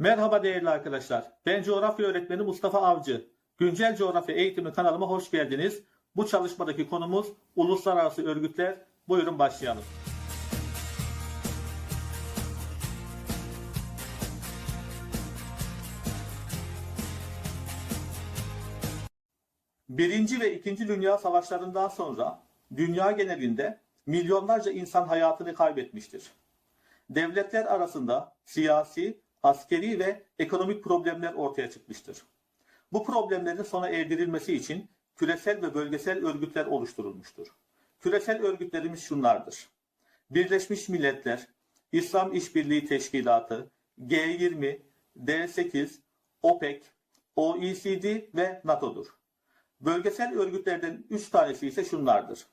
Merhaba değerli arkadaşlar. Ben coğrafya öğretmeni Mustafa Avcı. Güncel Coğrafya Eğitimi kanalıma hoş geldiniz. Bu çalışmadaki konumuz uluslararası örgütler. Buyurun başlayalım. Birinci ve İkinci Dünya Savaşlarından sonra dünya genelinde milyonlarca insan hayatını kaybetmiştir. Devletler arasında siyasi, askeri ve ekonomik problemler ortaya çıkmıştır. Bu problemlerin sona erdirilmesi için küresel ve bölgesel örgütler oluşturulmuştur. Küresel örgütlerimiz şunlardır. Birleşmiş Milletler, İslam İşbirliği Teşkilatı, G20, D8, OPEC, OECD ve NATO'dur. Bölgesel örgütlerden 3 tanesi ise şunlardır.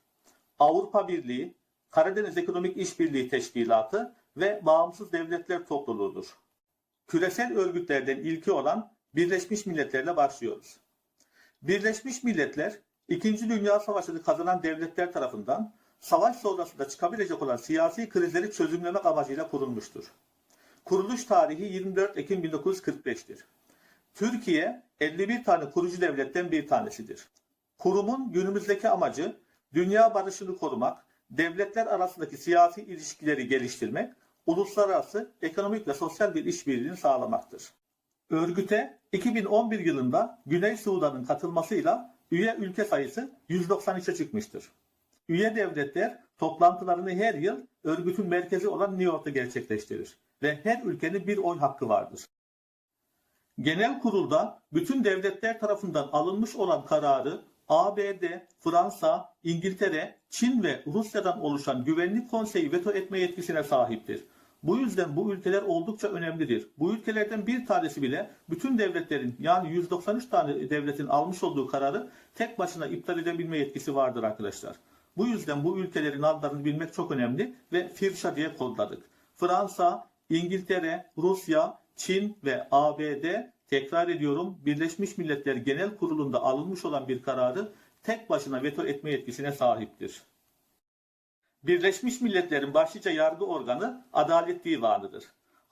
Avrupa Birliği, Karadeniz Ekonomik İşbirliği Teşkilatı ve Bağımsız Devletler Topluluğu'dur. Küresel örgütlerden ilki olan Birleşmiş Milletler'le başlıyoruz. Birleşmiş Milletler, İkinci Dünya Savaşı'nı kazanan devletler tarafından savaş sonrasında çıkabilecek olan siyasi krizleri çözümlemek amacıyla kurulmuştur. Kuruluş tarihi 24 Ekim 1945'tir. Türkiye 51 tane kurucu devletten bir tanesidir. Kurumun günümüzdeki amacı dünya barışını korumak, devletler arasındaki siyasi ilişkileri geliştirmek, uluslararası ekonomik ve sosyal bir işbirliğini sağlamaktır. Örgüte 2011 yılında Güney Sudan'ın katılmasıyla üye ülke sayısı 193'e çıkmıştır. Üye devletler toplantılarını her yıl örgütün merkezi olan New York'ta gerçekleştirir ve her ülkenin bir oy hakkı vardır. Genel kurulda bütün devletler tarafından alınmış olan kararı ABD, Fransa, İngiltere, Çin ve Rusya'dan oluşan Güvenlik Konseyi veto etme yetkisine sahiptir. Bu yüzden bu ülkeler oldukça önemlidir. Bu ülkelerden bir tanesi bile bütün devletlerin yani 193 tane devletin almış olduğu kararı tek başına iptal edebilme yetkisi vardır arkadaşlar. Bu yüzden bu ülkelerin adlarını bilmek çok önemli ve FIRŞA diye kodladık. Fransa, İngiltere, Rusya, Çin ve ABD tekrar ediyorum Birleşmiş Milletler Genel Kurulu'nda alınmış olan bir kararı tek başına veto etme yetkisine sahiptir. Birleşmiş Milletler'in başlıca yargı organı Adalet Divanı'dır.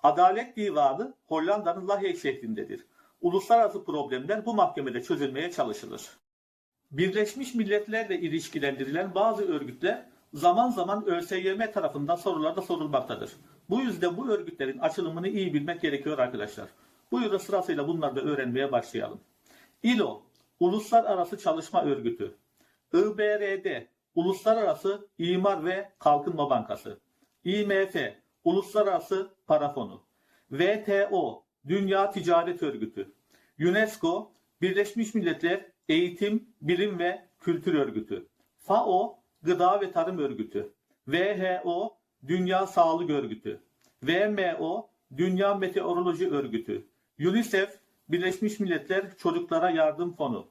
Adalet Divanı Hollanda'nın Lahey şehrindedir. Uluslararası problemler bu mahkemede çözülmeye çalışılır. Birleşmiş Milletler'le ilişkilendirilen bazı örgütler zaman zaman ÖSYM tarafından sorularda sorulmaktadır. Bu yüzden bu örgütlerin açılımını iyi bilmek gerekiyor arkadaşlar. Buyurun sırasıyla bunları da öğrenmeye başlayalım. İLO, Uluslararası Çalışma Örgütü. IBRD, Uluslararası İmar ve Kalkınma Bankası. IMF, Uluslararası Para Fonu. WTO, Dünya Ticaret Örgütü. UNESCO, Birleşmiş Milletler Eğitim, Bilim ve Kültür Örgütü. FAO, Gıda ve Tarım Örgütü. WHO, Dünya Sağlık Örgütü. WMO, Dünya Meteoroloji Örgütü. UNICEF, Birleşmiş Milletler Çocuklara Yardım Fonu.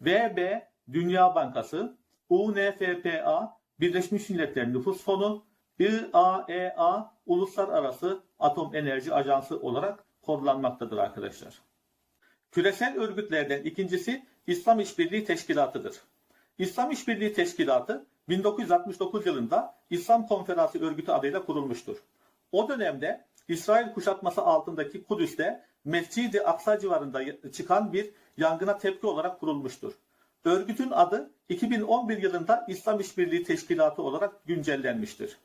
VB, Dünya Bankası. UNFPA, Birleşmiş Milletler Nüfus Fonu. IAEA, Uluslararası Atom Enerji Ajansı olarak kodlanmaktadır arkadaşlar. Küresel örgütlerden ikincisi İslam İşbirliği Teşkilatı'dır. İslam İşbirliği Teşkilatı 1969 yılında İslam Konferansı Örgütü adıyla kurulmuştur. O dönemde İsrail kuşatması altındaki Kudüs'te Mescid-i Aksa civarında çıkan bir yangına tepki olarak kurulmuştur. Örgütün adı 2011 yılında İslam İşbirliği Teşkilatı olarak güncellenmiştir.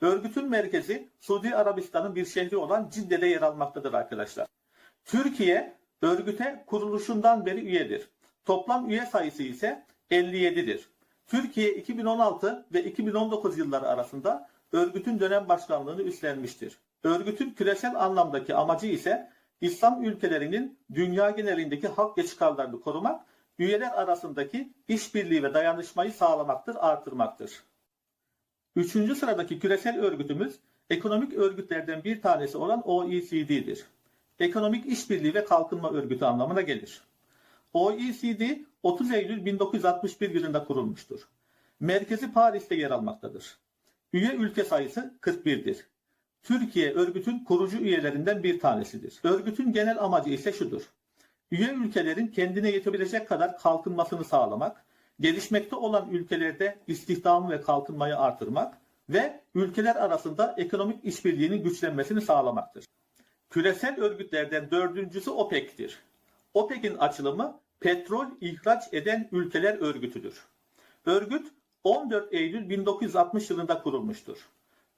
Örgütün merkezi Suudi Arabistan'ın bir şehri olan Cidde'de yer almaktadır arkadaşlar. Türkiye örgüte kuruluşundan beri üyedir. Toplam üye sayısı ise 57'dir. Türkiye 2016 ve 2019 yılları arasında örgütün dönem başkanlığını üstlenmiştir. Örgütün küresel anlamdaki amacı ise İslam ülkelerinin dünya genelindeki halk ve çıkarlarını korumak, üyeler arasındaki işbirliği ve dayanışmayı sağlamaktır, artırmaktır. Üçüncü sıradaki küresel örgütümüz ekonomik örgütlerden bir tanesi olan OECD'dir. Ekonomik İşbirliği ve Kalkınma Örgütü anlamına gelir. OECD 30 Eylül 1961 yılında kurulmuştur. Merkezi Paris'te yer almaktadır. Üye ülke sayısı 41'dir. Türkiye örgütün kurucu üyelerinden bir tanesidir. Örgütün genel amacı ise şudur. Üye ülkelerin kendine yetebilecek kadar kalkınmasını sağlamak, gelişmekte olan ülkelerde istihdamı ve kalkınmayı artırmak ve ülkeler arasında ekonomik işbirliğinin güçlenmesini sağlamaktır. Küresel örgütlerden dördüncüsü OPEC'tir. OPEC'in açılımı petrol ihraç eden ülkeler örgütüdür. Örgüt 14 Eylül 1960 yılında kurulmuştur.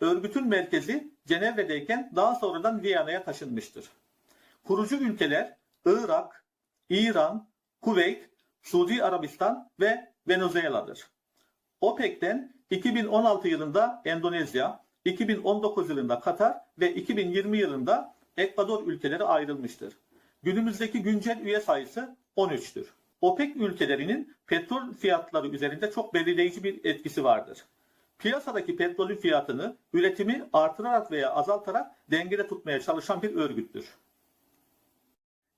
Örgütün merkezi Cenevre'deyken daha sonradan Viyana'ya taşınmıştır. Kurucu ülkeler Irak, İran, Kuveyt, Suudi Arabistan ve Venezuela'dır. OPEC'ten 2016 yılında Endonezya, 2019 yılında Katar ve 2020 yılında Ekvador ülkeleri ayrılmıştır. Günümüzdeki güncel üye sayısı 13'tür. OPEC ülkelerinin petrol fiyatları üzerinde çok belirleyici bir etkisi vardır. Piyasadaki petrolün fiyatını üretimi artırarak veya azaltarak dengede tutmaya çalışan bir örgüttür.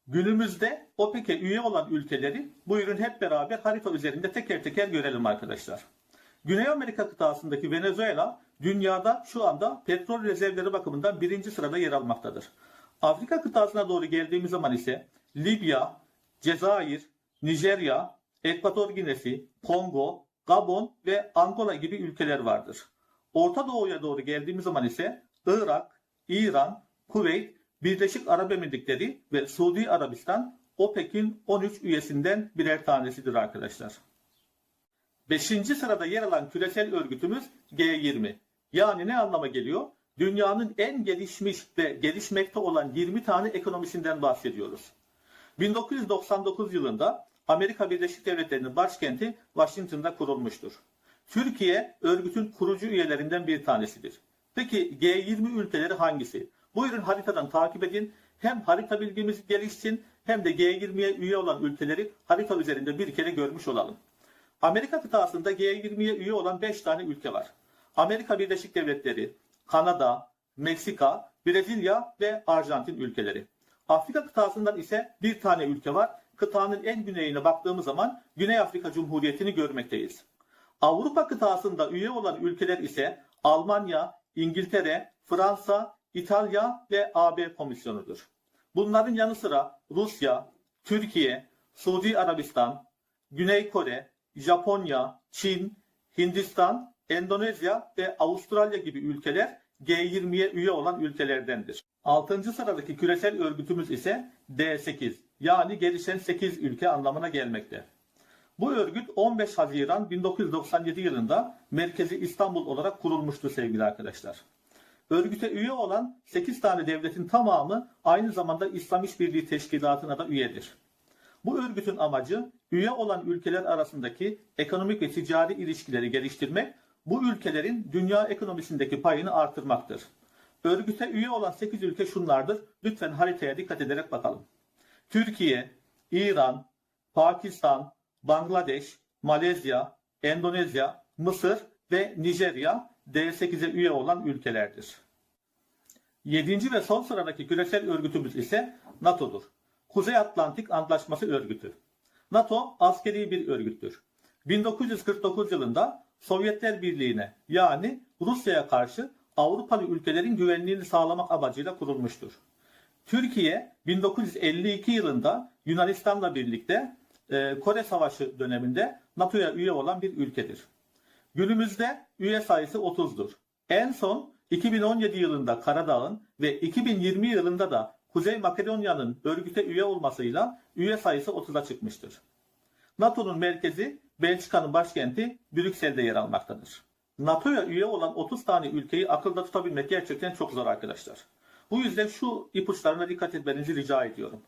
Günümüzde OPEC'e üye olan ülkeleri buyurun hep beraber harita üzerinde teker teker görelim arkadaşlar. Güney Amerika kıtasındaki Venezuela dünyada şu anda petrol rezervleri bakımından birinci sırada yer almaktadır. Afrika kıtasına doğru geldiğimiz zaman ise Libya, Cezayir, Nijerya, Ekvator Ginesi, Kongo, Gabon ve Angola gibi ülkeler vardır. Orta Doğu'ya doğru geldiğimiz zaman ise Irak, İran, Kuveyt, Birleşik Arap Emirlikleri ve Suudi Arabistan OPEC'in 13 üyesinden birer tanesidir arkadaşlar. Beşinci sırada yer alan küresel örgütümüz G20. Yani ne anlama geliyor? Dünyanın en gelişmiş ve gelişmekte olan 20 tane ekonomisinden bahsediyoruz. 1999 yılında Amerika Birleşik Devletleri'nin başkenti Washington'da kurulmuştur. Türkiye örgütün kurucu üyelerinden bir tanesidir. Peki G20 ülkeleri hangisi? Buyurun haritadan takip edin. Hem harita bilgimiz gelişsin hem de G20'ye üye olan ülkeleri harita üzerinde bir kere görmüş olalım. Amerika kıtasında G20'ye üye olan 5 tane ülke var. Amerika Birleşik Devletleri, Kanada, Meksika, Brezilya ve Arjantin ülkeleri. Afrika kıtasından ise bir tane ülke var. Kıtanın en güneyine baktığımız zaman Güney Afrika Cumhuriyeti'ni görmekteyiz. Avrupa kıtasında üye olan ülkeler ise Almanya, İngiltere, Fransa, İtalya ve AB Komisyonu'dur. Bunların yanı sıra Rusya, Türkiye, Suudi Arabistan, Güney Kore, Japonya, Çin, Hindistan, Endonezya ve Avustralya gibi ülkeler G20'ye üye olan ülkelerdendir. 6. sıradaki küresel örgütümüz ise D8 yani gelişen 8 ülke anlamına gelmekte. Bu örgüt 15 Haziran 1997 yılında merkezi İstanbul olarak kurulmuştu sevgili arkadaşlar. Örgüte üye olan 8 tane devletin tamamı aynı zamanda İslam İşbirliği Teşkilatı'na da üyedir. Bu örgütün amacı üye olan ülkeler arasındaki ekonomik ve ticari ilişkileri geliştirmek, bu ülkelerin dünya ekonomisindeki payını artırmaktır. Örgüte üye olan 8 ülke şunlardır. Lütfen haritaya dikkat ederek bakalım. Türkiye, İran, Pakistan, Bangladeş, Malezya, Endonezya, Mısır ve Nijerya D8'e üye olan ülkelerdir. Yedinci ve son sıradaki küresel örgütümüz ise NATO'dur. Kuzey Atlantik Antlaşması Örgütü. NATO askeri bir örgüttür. 1949 yılında Sovyetler Birliği'ne yani Rusya'ya karşı Avrupalı ülkelerin güvenliğini sağlamak amacıyla kurulmuştur. Türkiye 1952 yılında Yunanistan'la birlikte e, Kore Savaşı döneminde NATO'ya üye olan bir ülkedir. Günümüzde üye sayısı 30'dur. En son 2017 yılında Karadağ'ın ve 2020 yılında da Kuzey Makedonya'nın örgüte üye olmasıyla üye sayısı 30'a çıkmıştır. NATO'nun merkezi Belçika'nın başkenti Brüksel'de yer almaktadır. NATO'ya üye olan 30 tane ülkeyi akılda tutabilmek gerçekten çok zor arkadaşlar. Bu yüzden şu ipuçlarına dikkat etmenizi rica ediyorum.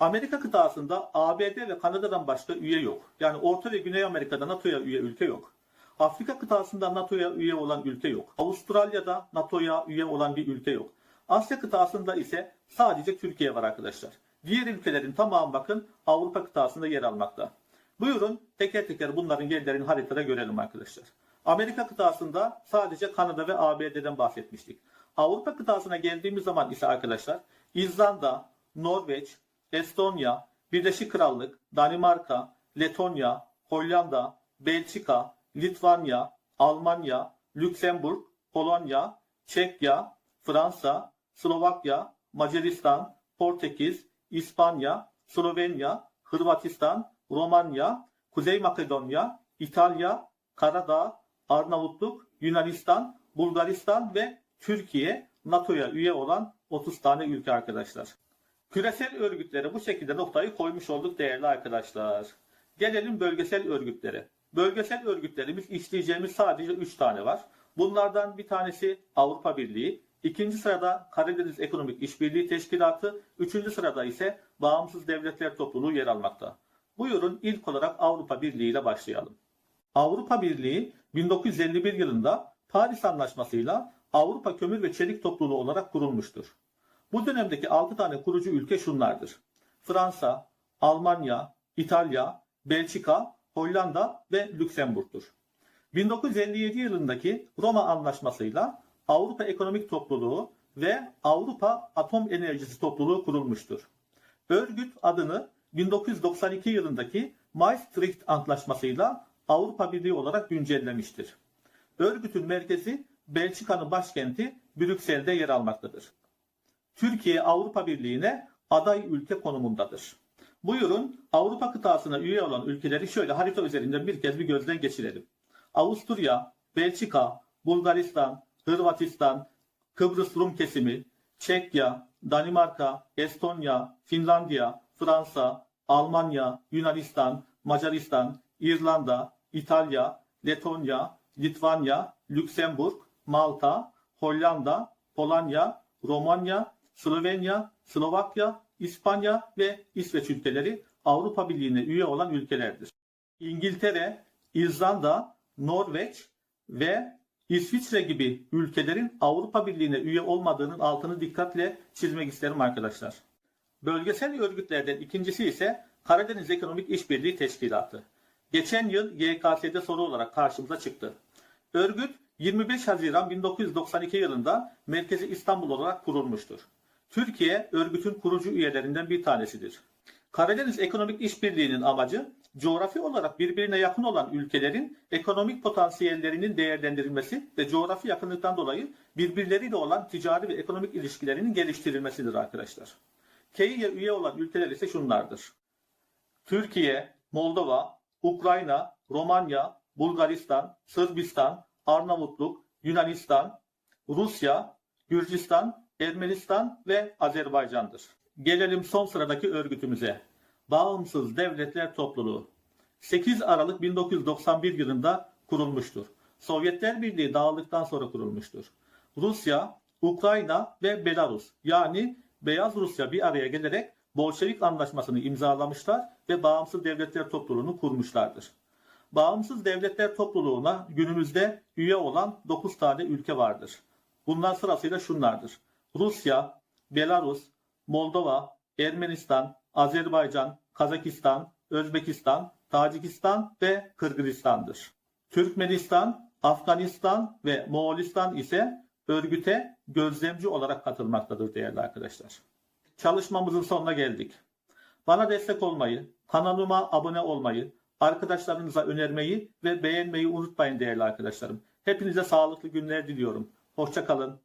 Amerika kıtasında ABD ve Kanada'dan başka üye yok. Yani Orta ve Güney Amerika'da NATO'ya üye ülke yok. Afrika kıtasında NATO'ya üye olan ülke yok. Avustralya'da NATO'ya üye olan bir ülke yok. Asya kıtasında ise sadece Türkiye var arkadaşlar. Diğer ülkelerin tamamı bakın Avrupa kıtasında yer almakta. Buyurun teker teker bunların yerlerini haritada görelim arkadaşlar. Amerika kıtasında sadece Kanada ve ABD'den bahsetmiştik. Avrupa kıtasına geldiğimiz zaman ise arkadaşlar İzlanda, Norveç, Estonya, Birleşik Krallık, Danimarka, Letonya, Hollanda, Belçika, Litvanya, Almanya, Lüksemburg, Polonya, Çekya, Fransa, Slovakya, Macaristan, Portekiz, İspanya, Slovenya, Hırvatistan, Romanya, Kuzey Makedonya, İtalya, Karadağ, Arnavutluk, Yunanistan, Bulgaristan ve Türkiye NATO'ya üye olan 30 tane ülke arkadaşlar. Küresel örgütlere bu şekilde noktayı koymuş olduk değerli arkadaşlar. Gelelim bölgesel örgütlere. Bölgesel örgütlerimiz işleyeceğimiz sadece 3 tane var. Bunlardan bir tanesi Avrupa Birliği, ikinci sırada Karadeniz Ekonomik İşbirliği Teşkilatı, üçüncü sırada ise Bağımsız Devletler Topluluğu yer almakta. Buyurun ilk olarak Avrupa Birliği ile başlayalım. Avrupa Birliği 1951 yılında Paris Anlaşması'yla Avrupa Kömür ve Çelik Topluluğu olarak kurulmuştur. Bu dönemdeki 6 tane kurucu ülke şunlardır. Fransa, Almanya, İtalya, Belçika, Hollanda ve Lüksemburg'tur. 1957 yılındaki Roma Anlaşması'yla Avrupa Ekonomik Topluluğu ve Avrupa Atom Enerjisi Topluluğu kurulmuştur. Örgüt adını 1992 yılındaki Maastricht Antlaşması'yla Avrupa Birliği olarak güncellemiştir. Örgütün merkezi Belçika'nın başkenti Brüksel'de yer almaktadır. Türkiye Avrupa Birliği'ne aday ülke konumundadır. Buyurun Avrupa kıtasına üye olan ülkeleri şöyle harita üzerinden bir kez bir gözden geçirelim. Avusturya, Belçika, Bulgaristan, Hırvatistan, Kıbrıs Rum kesimi, Çekya, Danimarka, Estonya, Finlandiya, Fransa, Almanya, Yunanistan, Macaristan, İrlanda, İtalya, Letonya, Litvanya, Lüksemburg, Malta, Hollanda, Polonya, Romanya, Slovenya, Slovakya, İspanya ve İsveç ülkeleri Avrupa Birliği'ne üye olan ülkelerdir. İngiltere, İzlanda, Norveç ve İsviçre gibi ülkelerin Avrupa Birliği'ne üye olmadığının altını dikkatle çizmek isterim arkadaşlar. Bölgesel örgütlerden ikincisi ise Karadeniz Ekonomik İşbirliği Teşkilatı. Geçen yıl YKS'de soru olarak karşımıza çıktı. Örgüt 25 Haziran 1992 yılında merkezi İstanbul olarak kurulmuştur. Türkiye örgütün kurucu üyelerinden bir tanesidir. Karadeniz Ekonomik İşbirliği'nin amacı coğrafi olarak birbirine yakın olan ülkelerin ekonomik potansiyellerinin değerlendirilmesi ve coğrafi yakınlıktan dolayı birbirleriyle olan ticari ve ekonomik ilişkilerinin geliştirilmesidir arkadaşlar. KEİ'ye üye olan ülkeler ise şunlardır. Türkiye, Moldova, Ukrayna, Romanya, Bulgaristan, Sırbistan, Arnavutluk, Yunanistan, Rusya, Gürcistan, Ermenistan ve Azerbaycan'dır. Gelelim son sıradaki örgütümüze. Bağımsız Devletler Topluluğu. 8 Aralık 1991 yılında kurulmuştur. Sovyetler Birliği dağıldıktan sonra kurulmuştur. Rusya, Ukrayna ve Belarus yani Beyaz Rusya bir araya gelerek Bolşevik Anlaşması'nı imzalamışlar ve Bağımsız Devletler Topluluğu'nu kurmuşlardır. Bağımsız Devletler Topluluğu'na günümüzde üye olan 9 tane ülke vardır. Bunlar sırasıyla şunlardır. Rusya, Belarus, Moldova, Ermenistan, Azerbaycan, Kazakistan, Özbekistan, Tacikistan ve Kırgızistan'dır. Türkmenistan, Afganistan ve Moğolistan ise örgüte gözlemci olarak katılmaktadır değerli arkadaşlar. Çalışmamızın sonuna geldik. Bana destek olmayı, kanalıma abone olmayı, arkadaşlarınıza önermeyi ve beğenmeyi unutmayın değerli arkadaşlarım. Hepinize sağlıklı günler diliyorum. Hoşçakalın.